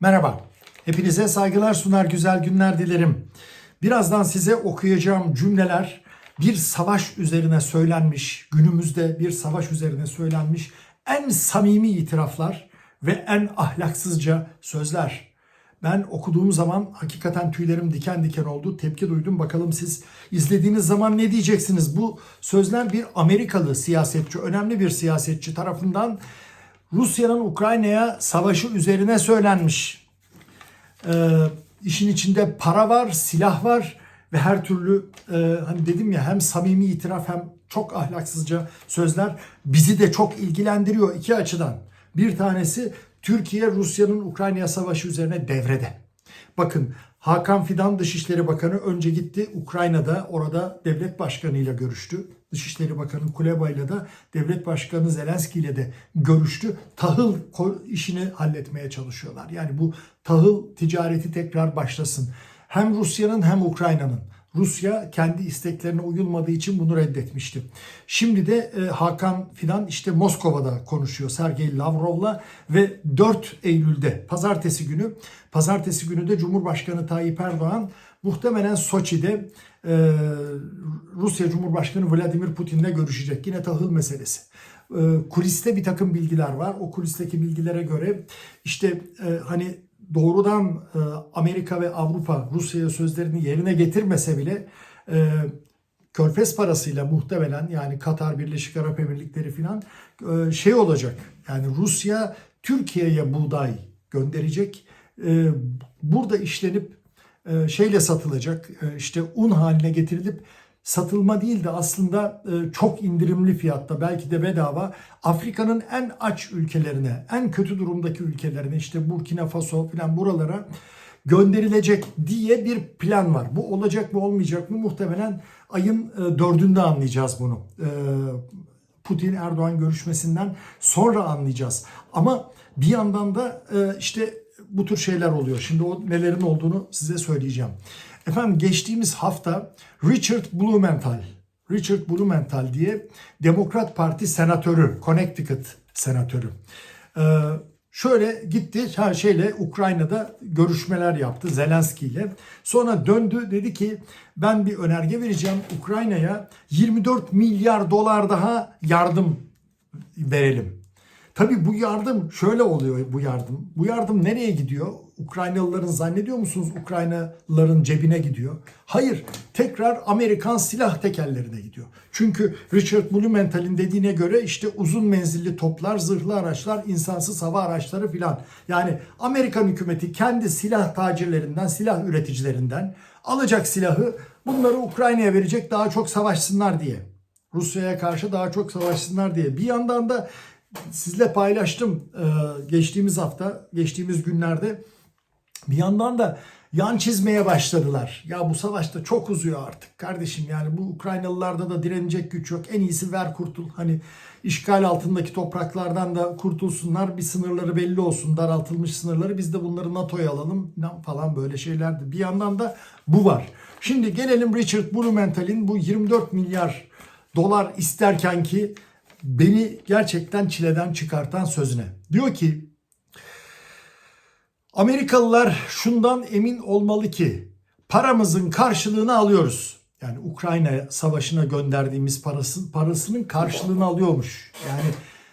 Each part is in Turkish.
Merhaba. Hepinize saygılar sunar, güzel günler dilerim. Birazdan size okuyacağım cümleler bir savaş üzerine söylenmiş, günümüzde bir savaş üzerine söylenmiş en samimi itiraflar ve en ahlaksızca sözler. Ben okuduğum zaman hakikaten tüylerim diken diken oldu. Tepki duydum. Bakalım siz izlediğiniz zaman ne diyeceksiniz? Bu sözler bir Amerikalı siyasetçi, önemli bir siyasetçi tarafından Rusya'nın Ukrayna'ya savaşı üzerine söylenmiş. Ee, işin içinde para var, silah var ve her türlü e, hani dedim ya hem samimi itiraf hem çok ahlaksızca sözler bizi de çok ilgilendiriyor iki açıdan. Bir tanesi Türkiye Rusya'nın Ukrayna savaşı üzerine devrede. Bakın Hakan Fidan Dışişleri Bakanı önce gitti Ukrayna'da orada devlet başkanıyla görüştü. Dışişleri Bakanı Kuleba ile de devlet başkanı Zelenski ile de görüştü. Tahıl işini halletmeye çalışıyorlar. Yani bu tahıl ticareti tekrar başlasın. Hem Rusya'nın hem Ukrayna'nın. Rusya kendi isteklerine uyulmadığı için bunu reddetmişti. Şimdi de e, Hakan Fidan işte Moskova'da konuşuyor Sergey Lavrov'la ve 4 Eylül'de pazartesi günü pazartesi günü de Cumhurbaşkanı Tayyip Erdoğan muhtemelen Soçi'de e, Rusya Cumhurbaşkanı Vladimir Putin'le görüşecek. Yine tahıl meselesi. E, kuliste bir takım bilgiler var. O kulisteki bilgilere göre işte hani doğrudan e, Amerika ve Avrupa Rusya'ya sözlerini yerine getirmese bile e, Körfez parasıyla muhtemelen yani Katar, Birleşik Arap Emirlikleri filan e, şey olacak. Yani Rusya Türkiye'ye buğday gönderecek. E, burada işlenip e, şeyle satılacak. e, işte un haline getirilip satılma değil de aslında e, çok indirimli fiyatta belki de bedava Afrika'nın en aç ülkelerine, en kötü durumdaki ülkelerine işte Burkina Faso falan buralara gönderilecek diye bir plan var. Bu olacak mı olmayacak mı muhtemelen ayın e, dördünde anlayacağız bunu. E, Putin Erdoğan görüşmesinden sonra anlayacağız. Ama bir yandan da işte bu tür şeyler oluyor. Şimdi o nelerin olduğunu size söyleyeceğim. Efendim geçtiğimiz hafta Richard Blumenthal, Richard Blumenthal diye Demokrat Parti senatörü, Connecticut senatörü. Ee, şöyle gitti ha şeyle Ukrayna'da görüşmeler yaptı Zelenski ile. Sonra döndü dedi ki ben bir önerge vereceğim Ukrayna'ya 24 milyar dolar daha yardım verelim. Tabii bu yardım şöyle oluyor bu yardım. Bu yardım nereye gidiyor? Ukraynalıların zannediyor musunuz Ukraynalıların cebine gidiyor? Hayır. Tekrar Amerikan silah tekerlerine gidiyor. Çünkü Richard Blumenthal'in dediğine göre işte uzun menzilli toplar, zırhlı araçlar, insansız hava araçları filan. Yani Amerikan hükümeti kendi silah tacirlerinden, silah üreticilerinden alacak silahı bunları Ukrayna'ya verecek daha çok savaşsınlar diye. Rusya'ya karşı daha çok savaşsınlar diye. Bir yandan da sizle paylaştım geçtiğimiz hafta, geçtiğimiz günlerde. Bir yandan da yan çizmeye başladılar. Ya bu savaşta çok uzuyor artık kardeşim yani bu Ukraynalılarda da direnecek güç yok. En iyisi ver kurtul. Hani işgal altındaki topraklardan da kurtulsunlar. Bir sınırları belli olsun. Daraltılmış sınırları biz de bunları NATO'ya alalım falan böyle şeylerdi. Bir yandan da bu var. Şimdi gelelim Richard Blumenthal'in bu 24 milyar dolar isterken ki beni gerçekten çileden çıkartan sözüne. Diyor ki Amerikalılar şundan emin olmalı ki paramızın karşılığını alıyoruz. Yani Ukrayna savaşına gönderdiğimiz parası, parasının karşılığını alıyormuş. Yani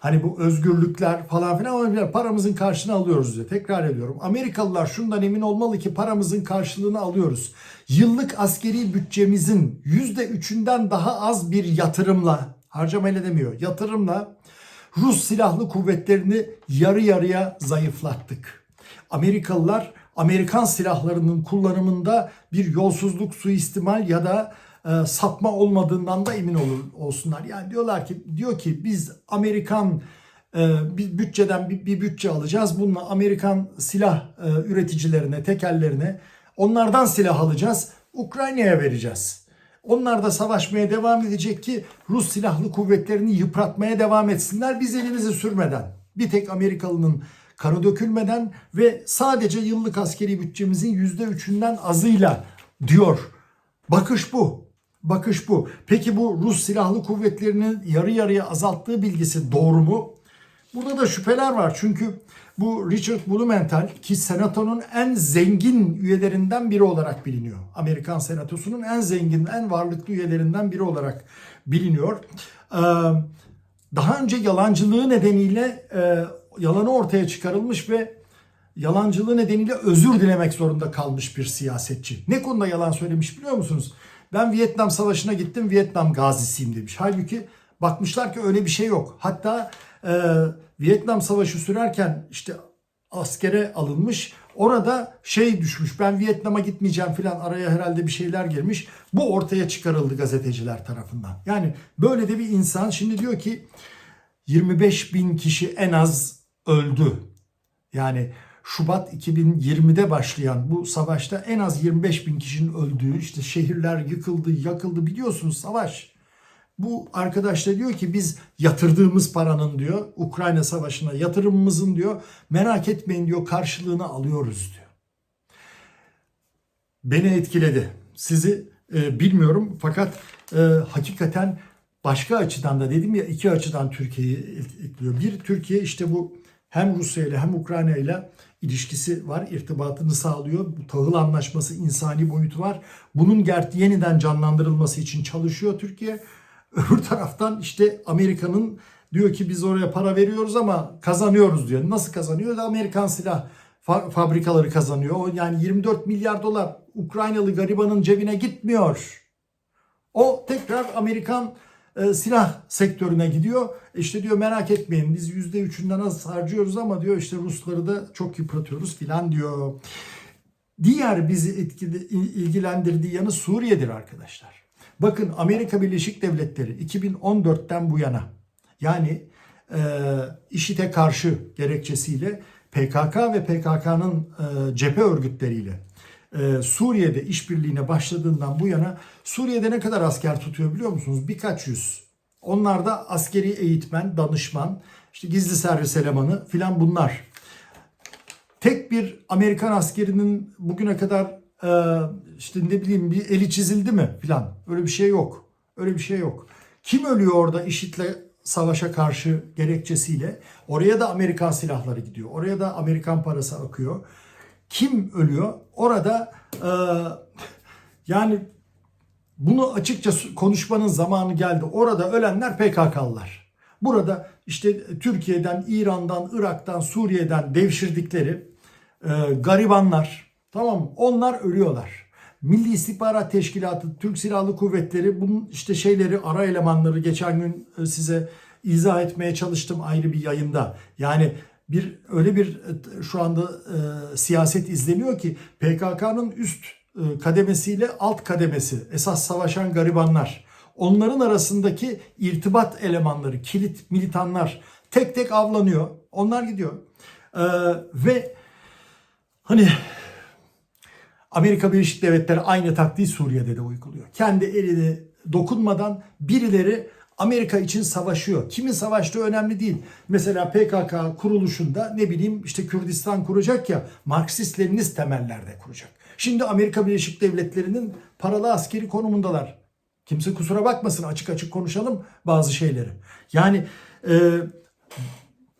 hani bu özgürlükler falan filan ama paramızın karşılığını alıyoruz diyor. Tekrar ediyorum. Amerikalılar şundan emin olmalı ki paramızın karşılığını alıyoruz. Yıllık askeri bütçemizin %3'ünden daha az bir yatırımla harcamayla demiyor. Yatırımla Rus silahlı kuvvetlerini yarı yarıya zayıflattık. Amerikalılar Amerikan silahlarının kullanımında bir yolsuzluk, suistimal ya da e, satma olmadığından da emin olur, olsunlar. Yani diyorlar ki diyor ki biz Amerikan e, bir bütçeden bir, bir bütçe alacağız. Bununla Amerikan silah e, üreticilerine, tekellerine onlardan silah alacağız. Ukrayna'ya vereceğiz. Onlar da savaşmaya devam edecek ki Rus silahlı kuvvetlerini yıpratmaya devam etsinler biz elimizi sürmeden. Bir tek Amerikalının kanı dökülmeden ve sadece yıllık askeri bütçemizin yüzde üçünden azıyla diyor. Bakış bu. Bakış bu. Peki bu Rus silahlı kuvvetlerinin yarı yarıya azalttığı bilgisi doğru mu? Burada da şüpheler var çünkü bu Richard Blumenthal ki senatonun en zengin üyelerinden biri olarak biliniyor. Amerikan senatosunun en zengin, en varlıklı üyelerinden biri olarak biliniyor. Ee, daha önce yalancılığı nedeniyle e, yalanı ortaya çıkarılmış ve yalancılığı nedeniyle özür dilemek zorunda kalmış bir siyasetçi. Ne konuda yalan söylemiş biliyor musunuz? Ben Vietnam Savaşı'na gittim, Vietnam gazisiyim demiş. Halbuki bakmışlar ki öyle bir şey yok. Hatta e, Vietnam Savaşı sürerken işte askere alınmış. Orada şey düşmüş ben Vietnam'a gitmeyeceğim filan araya herhalde bir şeyler girmiş. Bu ortaya çıkarıldı gazeteciler tarafından. Yani böyle de bir insan şimdi diyor ki 25 bin kişi en az öldü. Yani Şubat 2020'de başlayan bu savaşta en az 25 bin kişinin öldüğü işte şehirler yıkıldı yakıldı biliyorsunuz savaş. Bu arkadaş da diyor ki biz yatırdığımız paranın diyor Ukrayna savaşına yatırımımızın diyor merak etmeyin diyor karşılığını alıyoruz diyor. Beni etkiledi. Sizi e, bilmiyorum fakat e, hakikaten başka açıdan da dedim ya iki açıdan Türkiye'yi etkiliyor. Bir Türkiye işte bu hem Rusya ile hem Ukrayna ile ilişkisi var, irtibatını sağlıyor. Bu tahıl anlaşması insani boyutu var. Bunun ger- yeniden canlandırılması için çalışıyor Türkiye. Öbür taraftan işte Amerika'nın diyor ki biz oraya para veriyoruz ama kazanıyoruz diyor. Nasıl kazanıyor? Amerikan silah fa- fabrikaları kazanıyor. Yani 24 milyar dolar Ukraynalı garibanın cebine gitmiyor. O tekrar Amerikan e, silah sektörüne gidiyor. İşte diyor merak etmeyin biz %3'ünden az harcıyoruz ama diyor işte Rusları da çok yıpratıyoruz filan diyor. Diğer bizi etkili, ilgilendirdiği yanı Suriye'dir arkadaşlar. Bakın Amerika Birleşik Devletleri 2014'ten bu yana yani e, IŞİD'e karşı gerekçesiyle PKK ve PKK'nın e, cephe örgütleriyle e, Suriye'de işbirliğine başladığından bu yana Suriye'de ne kadar asker tutuyor biliyor musunuz? Birkaç yüz. Onlar da askeri eğitmen, danışman, işte gizli servis elemanı filan bunlar. Tek bir Amerikan askerinin bugüne kadar e, işte ne bileyim bir eli çizildi mi filan. Öyle bir şey yok. Öyle bir şey yok. Kim ölüyor orada IŞİD'le savaşa karşı gerekçesiyle? Oraya da Amerikan silahları gidiyor. Oraya da Amerikan parası akıyor. Kim ölüyor? Orada e, yani bunu açıkça konuşmanın zamanı geldi. Orada ölenler PKK'lılar. Burada işte Türkiye'den, İran'dan, Irak'tan, Suriye'den devşirdikleri e, garibanlar tamam mı? Onlar ölüyorlar. Milli İstihbarat Teşkilatı, Türk Silahlı Kuvvetleri bunun işte şeyleri ara elemanları geçen gün e, size izah etmeye çalıştım ayrı bir yayında. Yani bir öyle bir e, şu anda e, siyaset izleniyor ki PKK'nın üst e, kademesiyle alt kademesi esas savaşan garibanlar. Onların arasındaki irtibat elemanları kilit militanlar tek tek avlanıyor. Onlar gidiyor. E, ve hani Amerika Birleşik Devletleri aynı taktiği Suriye'de de uyguluyor. Kendi eline dokunmadan birileri Amerika için savaşıyor. Kimin savaştığı önemli değil. Mesela PKK kuruluşunda ne bileyim işte Kürdistan kuracak ya Marksist Leninist temellerde kuracak. Şimdi Amerika Birleşik Devletleri'nin paralı askeri konumundalar. Kimse kusura bakmasın açık açık konuşalım bazı şeyleri. Yani e,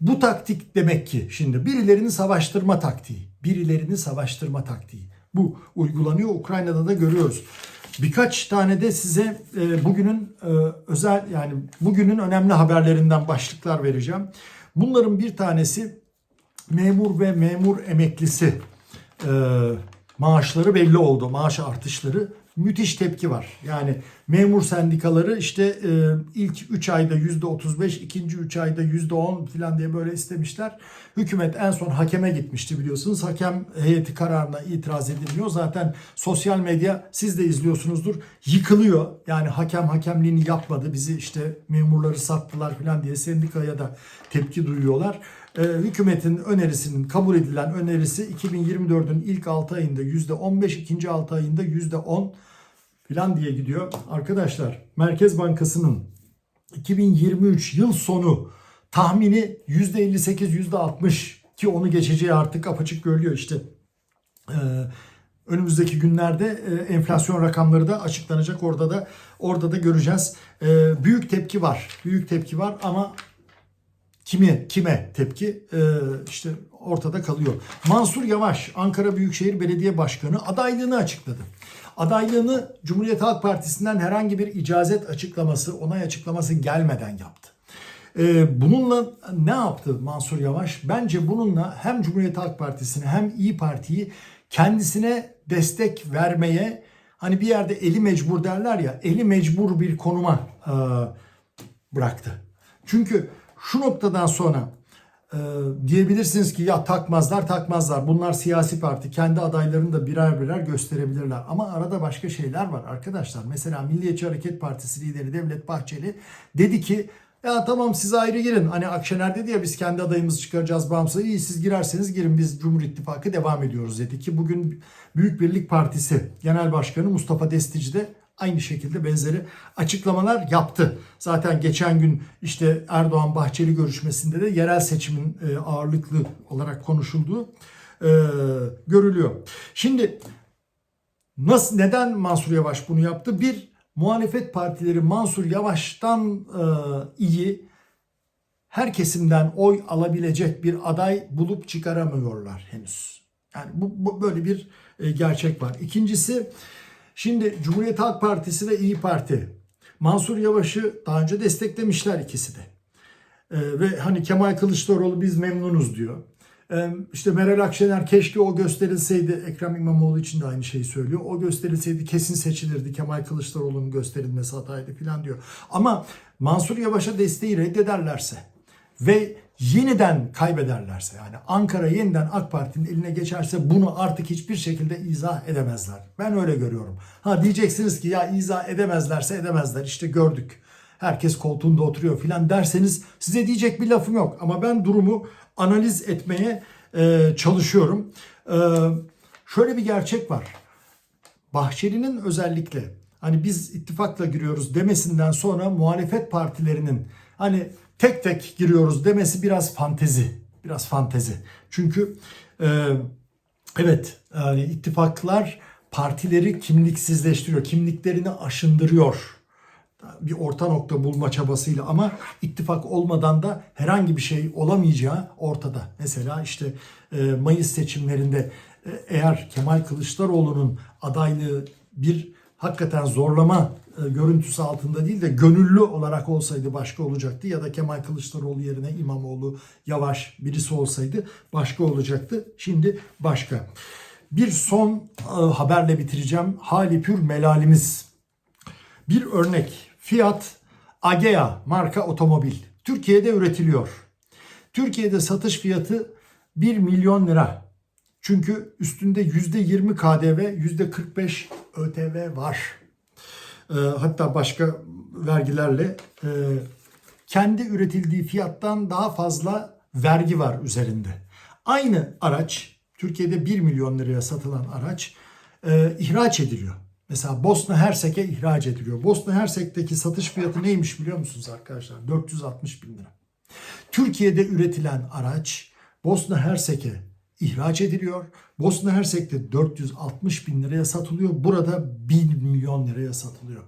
bu taktik demek ki şimdi birilerini savaştırma taktiği. Birilerini savaştırma taktiği. Bu uygulanıyor Ukrayna'da da görüyoruz. Birkaç tane de size e, bugünün e, özel yani bugünün önemli haberlerinden başlıklar vereceğim. Bunların bir tanesi memur ve memur emeklisi e, maaşları belli oldu. Maaş artışları müthiş tepki var. Yani memur sendikaları işte e, ilk 3 ayda %35, ikinci 3 ayda %10 falan diye böyle istemişler. Hükümet en son hakeme gitmişti biliyorsunuz. Hakem heyeti kararına itiraz edilmiyor. Zaten sosyal medya siz de izliyorsunuzdur. Yıkılıyor. Yani hakem hakemliğini yapmadı. Bizi işte memurları sattılar falan diye sendikaya da tepki duyuyorlar. Ee, hükümetin önerisinin kabul edilen önerisi 2024'ün ilk 6 ayında %15, ikinci 6 ayında %10 falan diye gidiyor. Arkadaşlar Merkez Bankası'nın 2023 yıl sonu tahmini %58, %60 ki onu geçeceği artık apaçık görülüyor işte. Ee, önümüzdeki günlerde e, enflasyon rakamları da açıklanacak. Orada da orada da göreceğiz. Ee, büyük tepki var. Büyük tepki var ama Kimi kime tepki e, işte ortada kalıyor. Mansur Yavaş Ankara Büyükşehir Belediye Başkanı adaylığını açıkladı. Adaylığını Cumhuriyet Halk Partisi'nden herhangi bir icazet açıklaması, onay açıklaması gelmeden yaptı. Ee, bununla ne yaptı Mansur Yavaş? Bence bununla hem Cumhuriyet Halk Partisi'ni hem İyi Parti'yi kendisine destek vermeye hani bir yerde eli mecbur derler ya eli mecbur bir konuma e, bıraktı. Çünkü şu noktadan sonra e, diyebilirsiniz ki ya takmazlar takmazlar. Bunlar siyasi parti kendi adaylarını da birer birer gösterebilirler. Ama arada başka şeyler var arkadaşlar. Mesela Milliyetçi Hareket Partisi lideri Devlet Bahçeli dedi ki ya tamam siz ayrı girin. Hani Akşener dedi ya biz kendi adayımızı çıkaracağız bağımsız. İyi siz girerseniz girin biz Cumhur İttifakı devam ediyoruz dedi ki bugün Büyük Birlik Partisi Genel Başkanı Mustafa Destici de aynı şekilde benzeri açıklamalar yaptı. Zaten geçen gün işte Erdoğan Bahçeli görüşmesinde de yerel seçimin e, ağırlıklı olarak konuşulduğu e, görülüyor. Şimdi nasıl neden Mansur Yavaş bunu yaptı? Bir muhalefet partileri Mansur Yavaş'tan e, iyi her kesimden oy alabilecek bir aday bulup çıkaramıyorlar henüz. Yani bu, bu böyle bir gerçek var. İkincisi şimdi Cumhuriyet Halk Partisi ve İyi Parti Mansur Yavaş'ı daha önce desteklemişler ikisi de. E, ve hani Kemal Kılıçdaroğlu biz memnunuz diyor. E, işte Meral Akşener keşke o gösterilseydi. Ekrem İmamoğlu için de aynı şeyi söylüyor. O gösterilseydi kesin seçilirdi. Kemal Kılıçdaroğlu'nun gösterilmesi hataydı falan diyor. Ama Mansur Yavaş'a desteği reddederlerse ve yeniden kaybederlerse yani Ankara yeniden AK Parti'nin eline geçerse bunu artık hiçbir şekilde izah edemezler. Ben öyle görüyorum. Ha diyeceksiniz ki ya izah edemezlerse edemezler işte gördük. Herkes koltuğunda oturuyor filan derseniz size diyecek bir lafım yok. Ama ben durumu analiz etmeye e, çalışıyorum. E, şöyle bir gerçek var. Bahçeli'nin özellikle hani biz ittifakla giriyoruz demesinden sonra muhalefet partilerinin hani tek tek giriyoruz demesi biraz fantezi. Biraz fantezi. Çünkü e, evet yani ittifaklar partileri kimliksizleştiriyor. Kimliklerini aşındırıyor. Bir orta nokta bulma çabasıyla ama ittifak olmadan da herhangi bir şey olamayacağı ortada. Mesela işte e, Mayıs seçimlerinde e, eğer Kemal Kılıçdaroğlu'nun adaylığı bir hakikaten zorlama e, görüntüsü altında değil de gönüllü olarak olsaydı başka olacaktı ya da Kemal Kılıçdaroğlu yerine İmamoğlu, Yavaş birisi olsaydı başka olacaktı. Şimdi başka. Bir son e, haberle bitireceğim. Hali pür melalimiz. Bir örnek. Fiat Agea marka otomobil. Türkiye'de üretiliyor. Türkiye'de satış fiyatı 1 milyon lira. Çünkü üstünde %20 KDV, %45 ÖTV var. E, hatta başka vergilerle e, kendi üretildiği fiyattan daha fazla vergi var üzerinde. Aynı araç Türkiye'de 1 milyon liraya satılan araç e, ihraç ediliyor. Mesela Bosna Hersek'e ihraç ediliyor. Bosna Hersek'teki satış fiyatı neymiş biliyor musunuz arkadaşlar? 460 bin lira. Türkiye'de üretilen araç Bosna Hersek'e ihraç ediliyor. Bosna Hersek'te 460 bin liraya satılıyor. Burada 1 milyon liraya satılıyor.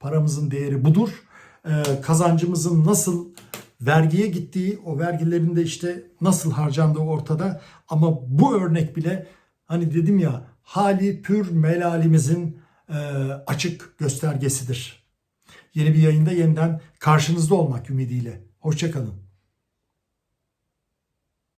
Paramızın değeri budur. Ee, kazancımızın nasıl vergiye gittiği, o vergilerin de işte nasıl harcandığı ortada. Ama bu örnek bile hani dedim ya hali pür melalimizin e, açık göstergesidir. Yeni bir yayında yeniden karşınızda olmak ümidiyle. Hoşçakalın.